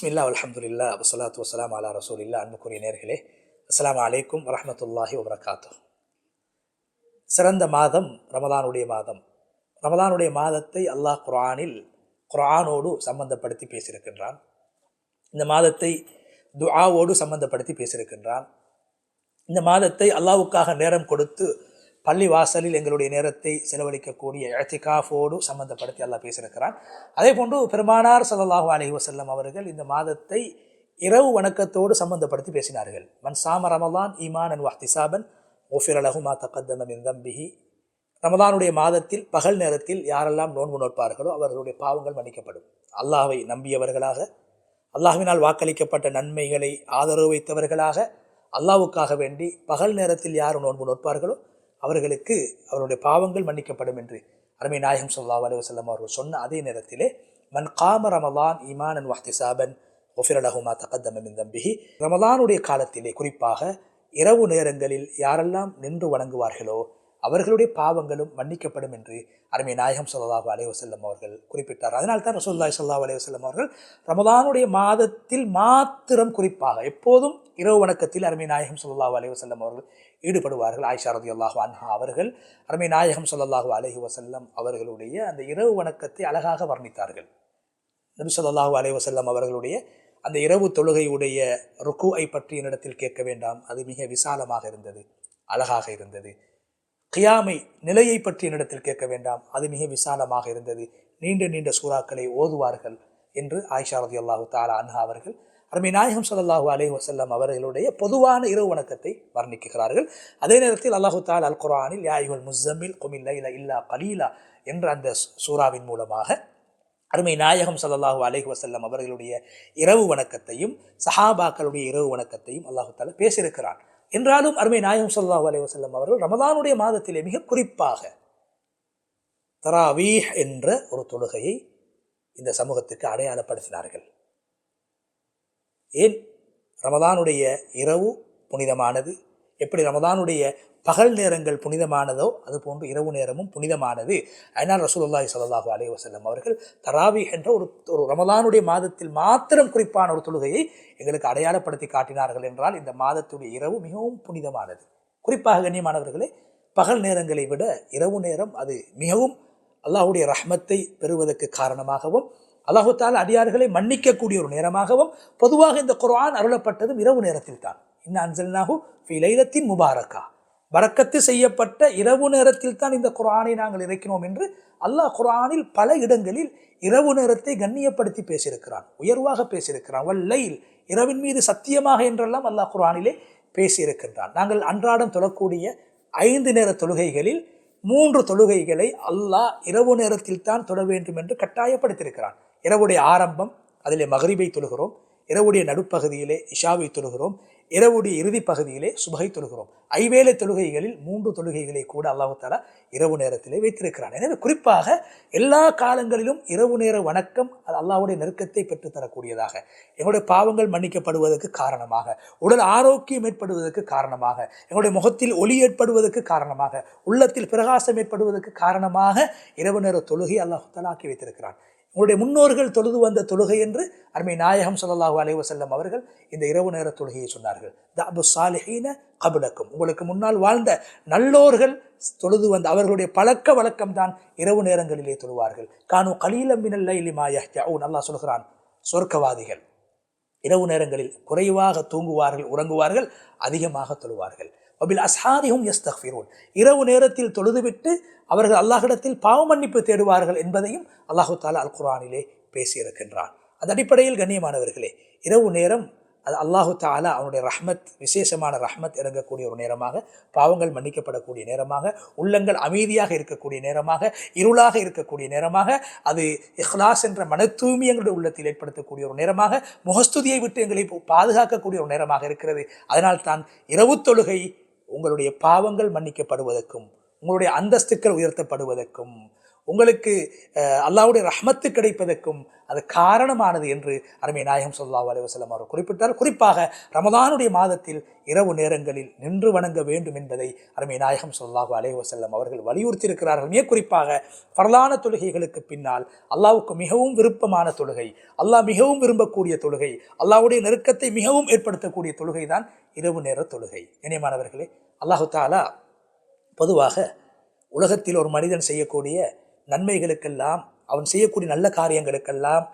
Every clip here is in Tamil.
பிஸ்மில்லா அலமதுல்லா வசலாத்து வசலாம் அலா ரசூலில்லா. அன்புக்குரிய நேர்களே அஸ்லாம் அலைக்கும் வரமத்துல்லாஹி வபரகாத்து சிறந்த மாதம் ரமதானுடைய மாதம். ரமதானுடைய மாதத்தை அல்லாஹ் குரானில் குரானோடு சம்பந்தப்படுத்தி பேசியிருக்கின்றான். இந்த மாதத்தை துஆவோடு சம்பந்தப்படுத்தி பேசியிருக்கின்றான். இந்த மாதத்தை அல்லாவுக்காக நேரம் கொடுத்து பள்ளி வாசலில் எங்களுடைய நேரத்தை செலவழிக்கக்கூடிய இழத்திகாஃபோடு சம்மந்தப்படுத்தி அல்லாஹ் பேசியிருக்கிறான். அதே போன்று பெருமானார் ஸல்லல்லாஹு அலைஹி வசல்லம் அவர்கள் இந்த மாதத்தை இரவு வணக்கத்தோடு சம்பந்தப்படுத்தி பேசினார்கள். மன் சாம ரமலான் ஈமான் அன் வஹ்திசாபன் ஓஃபிர் அலஹுமா தக்கத்தம மின் தம்பிஹி. ரமதானுடைய மாதத்தில் பகல் நேரத்தில் யாரெல்லாம் நோன்பு நோட்பார்களோ அவர்களுடைய பாவங்கள் மன்னிக்கப்படும். அல்லாஹை நம்பியவர்களாக அல்லாஹினால் வாக்களிக்கப்பட்ட நன்மைகளை ஆதரவு வைத்தவர்களாக அல்லாவுக்காக வேண்டி பகல் நேரத்தில் யார் நோன்பு நோட்பார்களோ அவர்களுக்கு அவருடைய பாவங்கள் மன்னிக்கப்படும் என்று அருமை நாயகம் சொல்லா அலைஹி வஸல்லம் அவர்கள் சொன்ன அதே நேரத்திலே மன் காம ரமலான் இமானன் வாஹ்தி சாபன் ஒஃபிரலஹுமா தகத்தம மின் தம்பிஹி. ரமலானுடைய காலத்திலே குறிப்பாக இரவு நேரங்களில் யாரெல்லாம் நின்று வணங்குவார்களோ அவர்களுடைய பாவங்களும் மன்னிக்கப்படும் என்று அருமை நாயகம் ஸல்லல்லாஹு அலைவசல்லம் அவர்கள் குறிப்பிட்டார். அதனால் தான் ரசோல்லாய் சொல்லாஹ் அலைவசல்லம் அவர்கள் ரமதானுடைய மாதத்தில் மாத்திரம் குறிப்பாக எப்போதும் இரவு வணக்கத்தில் அருமை நாயகம் ஸல்லல்லாஹு அலைஹி வசல்லம் அவர்கள் ஈடுபடுவார்கள். ஆயிஷா ரதியல்லாஹு அன்ஹா அவர்கள் அருமை நாயகம் சொல்லல்லாஹு அலஹி வசல்லம் அவர்களுடைய அந்த இரவு வணக்கத்தை அழகாக வர்ணித்தார்கள். நபி சொல்லாஹு அலைஹி வசல்லம் அவர்களுடைய அந்த இரவு தொழுகையுடைய ருக்குவை பற்றி என்னிடத்தில் கேட்க வேண்டாம். அது மிக விசாலமாக இருந்தது அழகாக இருந்தது. கியாமை நிலையை பற்றி என்னிடத்தில் கேட்க வேண்டாம். அது மிக விசாலமாக இருந்தது. நீண்ட நீண்ட சூறாக்களை ஓதுவார்கள் என்று ஆயிஷா ரதி அல்லாஹு தாலா அன்ஹா அவர்கள் அருமை நாயகம் ஸல்லல்லாஹு அலைஹி வசல்லம் அவர்களுடைய பொதுவான இரவு வணக்கத்தை வர்ணிக்கிறார்கள். அதே நேரத்தில் அல்லாஹு தால் அல் குரானில் யாயுல் முஸ்ஸமில் குமில் லைல இல்லா கலீலா என்ற அந்த சூறாவின் மூலமாக அருமை நாயகம் சல்லாஹூ அலைஹி வசல்லம் அவர்களுடைய இரவு வணக்கத்தையும் சஹாபாக்களுடைய இரவு வணக்கத்தையும் அல்லாஹு தாலா பேசியிருக்கிறான். என்றாலும் அருமை நாயகம் சல்லாஹூ அலைஹி வசல்லம் அவர்கள் ரமதானுடைய மாதத்திலே மிக குறிப்பாக தராவீஹ் என்ற ஒரு தொழுகையை இந்த சமூகத்துக்கு அடையாளப்படுத்தினார்கள். ஏன் ரமதானுடைய இரவு புனிதமானது? எப்படி ரமதானுடைய பகல் நேரங்கள் புனிதமானதோ அது போன்று இரவு நேரமும் புனிதமானது? அதனால் ரசூலுல்லாஹி சல்லாஹு அலைஹி வசல்லம் அவர்கள் தராவி என்ற ஒரு ஒரு ரமதானுடைய மாதத்தில் மாத்திரம் குறிப்பான ஒரு தொழுகையை எங்களுக்கு அடையாளப்படுத்தி காட்டினார்கள் என்றால் இந்த மாதத்துடைய இரவு மிகவும் புனிதமானது. குறிப்பாக கண்ணியமானவர்களே பகல் நேரங்களை விட இரவு நேரம் அது மிகவும் அல்லாஹுடைய ரஹ்மத்தை பெறுவதற்கு காரணமாகவும் அல்லாஹுத்தால் அடியார்களை மன்னிக்கக்கூடிய ஒரு நேரமாகவும் பொதுவாக இந்த குர்ஆன் அருளப்பட்டதும் இரவு நேரத்தில் தான் இன்ன அன்சல்னாஹு ஃபி லைலத்தின் முபாரக்கா. வரக்கத்து செய்யப்பட்ட இரவு நேரத்தில் தான் இந்த குரானை நாங்கள் இறக்கினோம் என்று அல்லாஹ் குரானில் பல இடங்களில் இரவு நேரத்தை கண்ணியப்படுத்தி பேசியிருக்கிறான் உயர்வாக பேசியிருக்கிறான். வல்லையில் இரவின் மீது சத்தியமாக என்றெல்லாம் அல்லாஹ் குரானிலே பேசியிருக்கின்றான். நாங்கள் அன்றாடம் தொழக்கூடிய ஐந்து நேர தொழுகைகளில் மூன்று தொழுகைகளை அல்லாஹ் இரவு நேரத்தில் தான் தொழ வேண்டும் என்று கட்டாயப்படுத்தியிருக்கிறான். இரவுடைய ஆரம்பம் அதிலே மகரிபை தொழுகிறோம். இரவுடைய நடுப்பகுதியிலே இஷாவை தொழுகிறோம். இரவுடைய இறுதி பகுதியிலே சுபகை தொழுகிறோம். ஐவேலை தொழுகைகளில் மூன்று தொழுகைகளை கூட அல்லாஹு தாலா இரவு நேரத்திலே வைத்திருக்கிறான். எனவே குறிப்பாக எல்லா காலங்களிலும் இரவு நேர வணக்கம் அது அல்லாஹுடைய நெருக்கத்தை பெற்றுத்தரக்கூடியதாக எங்களுடைய பாவங்கள் மன்னிக்கப்படுவதற்கு காரணமாக உடல் ஆரோக்கியம் ஏற்படுவதற்கு காரணமாக எங்களுடைய முகத்தில் ஒளி ஏற்படுவதற்கு காரணமாக உள்ளத்தில் பிரகாசம் ஏற்படுவதற்கு காரணமாக இரவு நேர தொழுகை அல்லாஹு தாலா ஆக்கி வைத்திருக்கிறான். உங்களுடைய முன்னோர்கள் தொழுது வந்த தொழுகை என்று அருமை நாயகம் ஸல்லல்லாஹு அலைவசல்லம் அவர்கள் இந்த இரவு நேர தொழுகையை சொன்னார்கள். தபு சாலிஹீன கபுலக்கும். உங்களுக்கு முன்னால் வாழ்ந்த நல்லோர்கள் தொழுது வந்த அவர்களுடைய பழக்க வழக்கம் தான் இரவு நேரங்களிலே தொழுவார்கள். கானு கலீலம் மினல்ல இலிமாயா நல்லா சொல்கிறான் சொர்க்கவாதிகள் இரவு நேரங்களில் குறைவாக தூங்குவார்கள் உறங்குவார்கள் அதிகமாக தொழுவார்கள். அபில் அஸ்ஹாரிஹும் யஸ்தக்ஃபிரூன் இரவு நேரத்தில் தொழுதுவிட்டு அவர்கள் அல்லாஹிடத்தில் பாவ மன்னிப்பு தேடுவார்கள் என்பதையும் அல்லாஹு தாலா அல் குரானிலே பேசியிருக்கின்றான். அந்த அடிப்படையில் கண்ணியமானவர்களே இரவு நேரம் அது அல்லாஹு தாலா அவனுடைய ரஹ்மத் விசேஷமான ரஹ்மத் இறங்கக்கூடிய ஒரு நேரமாக பாவங்கள் மன்னிக்கப்படக்கூடிய நேரமாக உள்ளங்கள் அமைதியாக இருக்கக்கூடிய நேரமாக இருளாக இருக்கக்கூடிய நேரமாக அது இஹ்லாஸ் என்ற மன தூய்மை எங்களுடைய உள்ளத்தில் ஏற்படுத்தக்கூடிய ஒரு நேரமாக முகஸ்துதியை விட்டு எங்களை பாதுகாக்கக்கூடிய ஒரு நேரமாக இருக்கிறது. அதனால் தான் இரவு தொழுகை உங்களுடைய பாவங்கள் மன்னிக்கப்படுவதற்கும் உங்களுடைய அந்தஸ்துக்கள் உயர்த்தப்படுவதற்கும் உங்களுக்கு அல்லாவுடைய ரஹமத்து கிடைப்பதற்கும் அது காரணமானது என்று அருமை நாயகம் சொல்லா அலைஹி அவர் குறிப்பிட்டார். குறிப்பாக ரமதானுடைய மாதத்தில் இரவு நேரங்களில் நின்று வணங்க வேண்டும் என்பதை அருமை நாயகம் சொல்லாஹு அலைவசல்லம் அவர்கள் வலியுறுத்தியிருக்கிறார்கள். மிக குறிப்பாக பரலான தொழுகைகளுக்கு பின்னால் அல்லாவுக்கு மிகவும் விருப்பமான தொழுகை அல்லாஹ் மிகவும் விரும்பக்கூடிய தொழுகை அல்லாஹ்வுடைய நெருக்கத்தை மிகவும் ஏற்படுத்தக்கூடிய தொழுகை தான் இரவு நேர தொழுகை. இணையமானவர்களே அல்லாஹு தாலா பொதுவாக உலகத்தில் ஒரு மனிதன் செய்யக்கூடிய நன்மைகளுக்கெல்லாம் அவன் செய்யக்கூடிய நல்ல காரியங்களுக்கெல்லாம்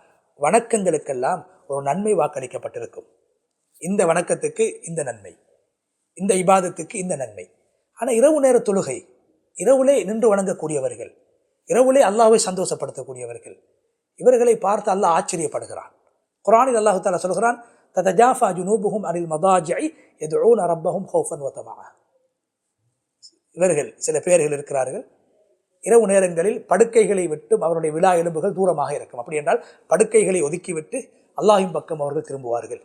வணக்கங்களுக்கெல்லாம் ஒரு நன்மை வாக்களிக்கப்பட்டிருக்கும். இந்த வணக்கத்துக்கு இந்த நன்மை. இந்த இபாதத்துக்கு இந்த நன்மை. ஆனால் இரவு நேர தொழுகை இரவுலே நின்று வணங்கக்கூடியவர்கள் இரவுலே அல்லாவை சந்தோஷப்படுத்தக்கூடியவர்கள் இவர்களை பார்த்து அல்லாஹ் ஆச்சரியப்படுகிறான். குரானில் அல்லாஹு தாலா சொல்கிறான் ததஜாஃபா ஜுனூபுகும் அனில் மதாஜை எதுவும் ரப்பஹும் ஹோஃபன் ஒத்தமாக இவர்கள் சில பேர்கள் இருக்கிறார்கள் இரவு நேரங்களில் படுக்கைகளை விட்டும் அவருடைய விழா எலும்புகள் தூரமாக இருக்கும். அப்படி என்றால் படுக்கைகளை ஒதுக்கிவிட்டு அல்லாஹின் பக்கம் அவர்கள் திரும்புவார்கள்.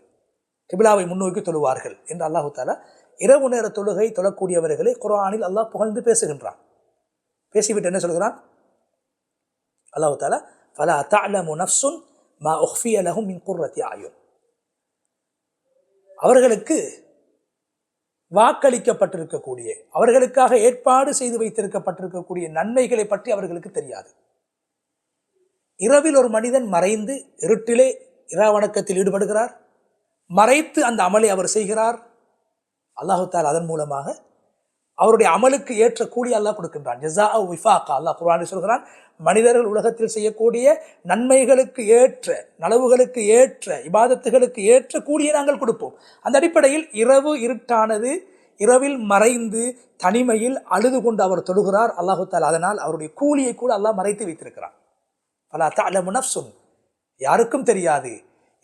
கிபிலாவை முன்னோக்கி தொழுவார்கள் என்று அல்லாஹு தாலா இரவு நேர தொழுகை தொழக்கூடியவர்களை குரானில் அல்லாஹ் புகழ்ந்து பேசுகின்றான். பேசிவிட்டு என்ன சொல்கிறான்? அல்லாஹு தாலா ஃபலா தஅலமு நஃப்சுன் மா உஃபிய லஹும் மின் குர்ரத்தி ஆயுன் அவர்களுக்கு வாக்களிக்கப்பட்டிருக்கக்கூடிய அவர்களுக்காக ஏற்பாடு செய்து வைத்திருக்கப்பட்டிருக்கக்கூடிய நன்மைகளை பற்றி அவர்களுக்கு தெரியாது. இரவில் ஒரு மனிதன் மறைந்து இருட்டிலே இராவணக்கத்தில் ஈடுபடுகிறார். மறைத்து அந்த அமலை அவர் செய்கிறார். அல்லாஹுத்தால் அதன் மூலமாக அவருடைய அமலுக்கு ஏற்ற கூலி அல்லாஹ் கொடுக்கின்றான். ஜஸா விஃபாக்கா அல்லாஹ் குரானி சொல்கிறான் மனிதர்கள் உலகத்தில் செய்யக்கூடிய நன்மைகளுக்கு ஏற்ற நலவுகளுக்கு ஏற்ற இபாதத்துகளுக்கு ஏற்ற கூலியை நாங்கள் கொடுப்போம். அந்த அடிப்படையில் இரவு இருட்டானது இரவில் மறைந்து தனிமையில் அழுது கொண்டு அவர் தொழுகிறார் அல்லாஹு தால் அதனால் அவருடைய கூலியை கூட அல்லாஹ் மறைத்து வைத்திருக்கிறார் பலா தஅலமு சொன் யாருக்கும் தெரியாது.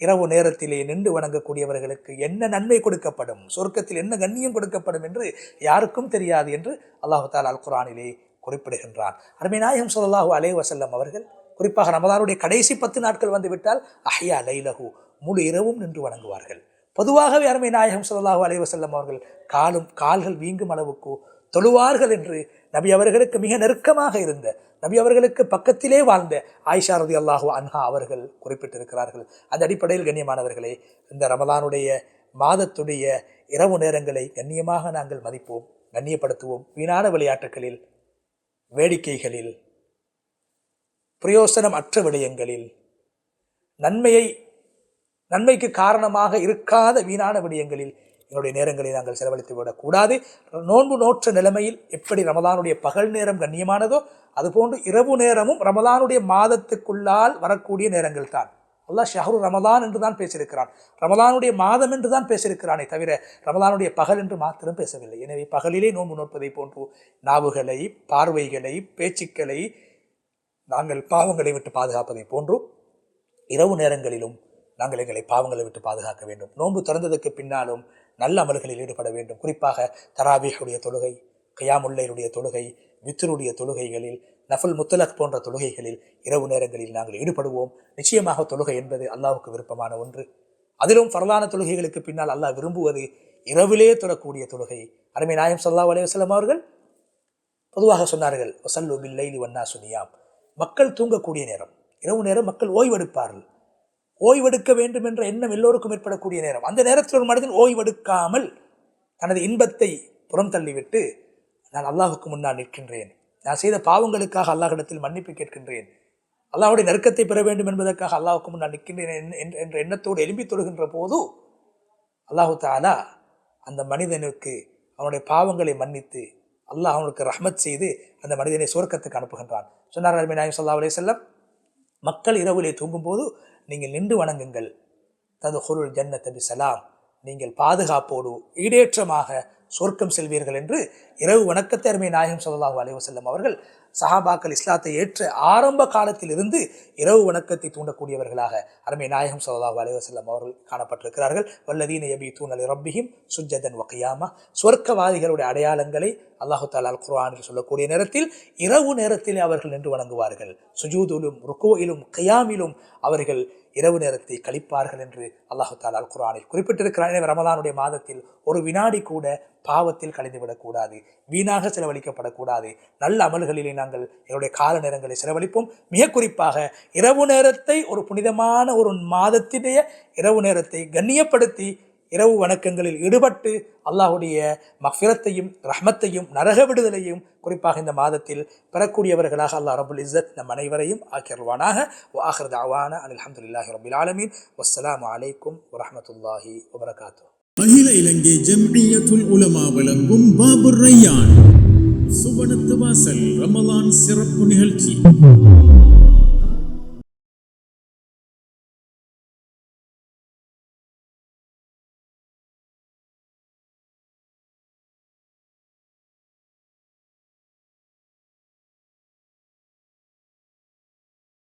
இரவு நேரத்திலே நின்று வணங்கக்கூடியவர்களுக்கு என்ன நன்மை கொடுக்கப்படும்? சொர்க்கத்தில் என்ன கண்ணியம் கொடுக்கப்படும் என்று யாருக்கும் தெரியாது என்று அல்லாஹு தாலா அல் குரானிலே குறிப்பிடுகின்றான். அருமை நாயகம் ஸல்லல்லாஹு அலைஹி வஸல்லம் அவர்கள் குறிப்பாக ரமதானுடைய கடைசி பத்து நாட்கள் வந்துவிட்டால் அஹ்யா லைலகு முழு இரவும் நின்று வணங்குவார்கள். பொதுவாகவே அருமை நாயகம் சொல்லாஹூ அலைஹி அவர்கள் காலும் கால்கள் வீங்கும் அளவுக்கு தொழுவார்கள் என்று நபி அவர்களுக்கு மிக நெருக்கமாக இருந்த நபி அவர்களுக்கு பக்கத்திலே வாழ்ந்த ஆயிஷா ரதி அல்லாஹு அன்ஹா அவர்கள் குறிப்பிட்டிருக்கிறார்கள். அந்த அடிப்படையில் கண்ணியமானவர்களே இந்த ரமலானுடைய மாதத்துடைய இரவு நேரங்களை கண்ணியமாக நாங்கள் மதிப்போம் கண்ணியப்படுத்துவோம். வீணான விளையாட்டுகளில் வேடிக்கைகளில் பிரயோசனம் அற்ற விடயங்களில் நன்மையை நன்மைக்கு காரணமாக இருக்காத வீணான விடயங்களில் என்னுடைய நேரங்களை நாங்கள் செலவழித்து விடக்கூடாது. நோன்பு நோற்ற நிலைமையில் எப்படி ரமதானுடைய பகல் நேரம் கண்ணியமானதோ அதுபோன்று இரவு நேரமும் ரமதானுடைய மாதத்துக்குள்ளால் வரக்கூடிய நேரங்கள் தான். அல்லாஹ் ஷஹரு ரமதான் என்று தான் பேசியிருக்கிறான். ரமதானுடைய மாதம் என்று தான் பேசியிருக்கிறானே தவிர ரமதானுடைய பகல் என்று மாத்திரம் பேசவில்லை. எனவே பகலிலே நோன்பு நோற்பதை போன்று நாவுகளை பார்வைகளை பேச்சுக்களை நாங்கள் பாவங்களை விட்டு பாதுகாப்பதை போன்றும் இரவு நேரங்களிலும் நாங்கள் எங்களை பாவங்களை விட்டு பாதுகாக்க வேண்டும். நோன்பு திறந்ததுக்கு பின்னாலும் நல்ல அமல்களில் ஈடுபட வேண்டும். குறிப்பாக தராபீஹுடைய தொழுகை கயாமுல்லையுடைய தொழுகை வித்தருடைய தொழுகைகளில் நஃபுல் முத்தலக் போன்ற தொழுகைகளில் இரவு நேரங்களில் நாங்கள் ஈடுபடுவோம். நிச்சயமாக தொழுகை என்பது அல்லாவுக்கு விருப்பமான ஒன்று. அதிலும் பரலான தொழுகைகளுக்கு பின்னால் அல்லாஹ் விரும்புவது இரவிலே தொழக்கூடிய தொழுகை. அருமை நாயம் சல்லா அலைஹி அவர்கள் பொதுவாக சொன்னார்கள் வசல்லு பில்லைலி வண்ணா சுனியாம் மக்கள் தூங்கக்கூடிய நேரம். இரவு நேரம் மக்கள் ஓய்வெடுப்பார்கள். ஓய்வெடுக்க வேண்டும் என்ற எண்ணம் எல்லோருக்கும் ஏற்படக்கூடிய நேரம். அந்த நேரத்தில் ஒரு மனிதன் ஓய்வெடுக்காமல் தனது இன்பத்தை புறம் தள்ளிவிட்டு நான் அல்லாஹுக்கு முன்னால் நிற்கின்றேன். நான் செய்த பாவங்களுக்காக அல்லாஹிடத்தில் மன்னிப்பு கேட்கின்றேன். அல்லாஹுடைய நெருக்கத்தை பெற வேண்டும் என்பதற்காக அல்லாஹுக்கு முன்னால் நிற்கின்றேன் என்ற- என்ற- என்ற எண்ணத்தோடு எலும்பி தொழுகின்ற போது அல்லாஹு தாலா அந்த மனிதனுக்கு அவனுடைய பாவங்களை மன்னித்து அல்லாஹ் அவனுக்கு ரஹ்மத் செய்து அந்த மனிதனை சுவர்க்கத்துக்கு அனுப்புகின்றான். சொன்னார் அருமை நாயம் சல்லா அலே செல்லம் மக்கள் இரவிலே தூங்கும்போது நீங்கள் நின்று வணங்குங்கள். தது ஹொருள் ஜன்ன தபி சலாம். நீங்கள் பாதுகாப்போடு ஈடேற்றமாக சொர்க்கம் செல்வீர்கள் என்று இரவு வணக்கத்தை அருமை நாயகம் சொல்லலாஹு அலைவசல்லம் அவர்கள் சஹாபாக்கள் இஸ்லாத்தை ஏற்ற ஆரம்ப காலத்தில் இருந்து இரவு வணக்கத்தை தூண்டக்கூடியவர்களாக அருமை நாயகம் சொல்லலாஹு அலைவசல்லம் அவர்கள் காணப்பட்டிருக்கிறார்கள். வல்லதீன எபி தூணல் ரப்பியும் சுஜதன் வகியாமா சொர்க்கவாதிகளுடைய அடையாளங்களை அல்லாஹால அல் குரானில் சொல்லக்கூடிய நேரத்தில் இரவு நேரத்திலே அவர்கள் நின்று வணங்குவார்கள். சுஜூதிலும் ருக்கோயிலும் கயாமிலும் அவர்கள் இரவு நேரத்தை கழிப்பார்கள் என்று அல்லாஹு தாலா அல் குரானில் குறிப்பிட்டிருக்கிறார் ரமதானுடைய மாதத்தில் ஒரு வினாடி கூட பாவத்தில் கழிந்துவிடக்கூடாது வீணாக செலவழிக்கப்படக்கூடாது. நல்ல அமல்களிலே நாங்கள் நாங்கள் எங்களுடைய கால நேரங்களை செலவழிப்போம். மிக குறிப்பாக இரவு நேரத்தை ஒரு புனிதமான ஒரு மாதத்தினுடைய இரவு நேரத்தை கண்ணியப்படுத்தி இரவு வணக்கங்களில் ஈடுபட்டு அல்லாஹுடைய மஃபிரத்தையும் ரஹ்மத்தையும் நரக விடுதலையும் குறிப்பாக இந்த மாதத்தில் பெறக்கூடியவர்களாக அல்லாஹ் ரபுல் இஸ்ஸத் நம் அனைவரையும் ஆக்கியருவானாக ஆஹர் தாவான அனில் அஹமதுல்லாஹி ரபுல் ஆலமீன். வஸ்லாம் அலைக்கும் வரமத்துல்லாஹி வபரகாத்து அகில இலங்கை ஜம்இய்யத்துல் உலமா வழங்கும் பாபுர் ரையான். சுவனத்து வாசல் ரமலான் சிறப்பு நிகழ்ச்சி.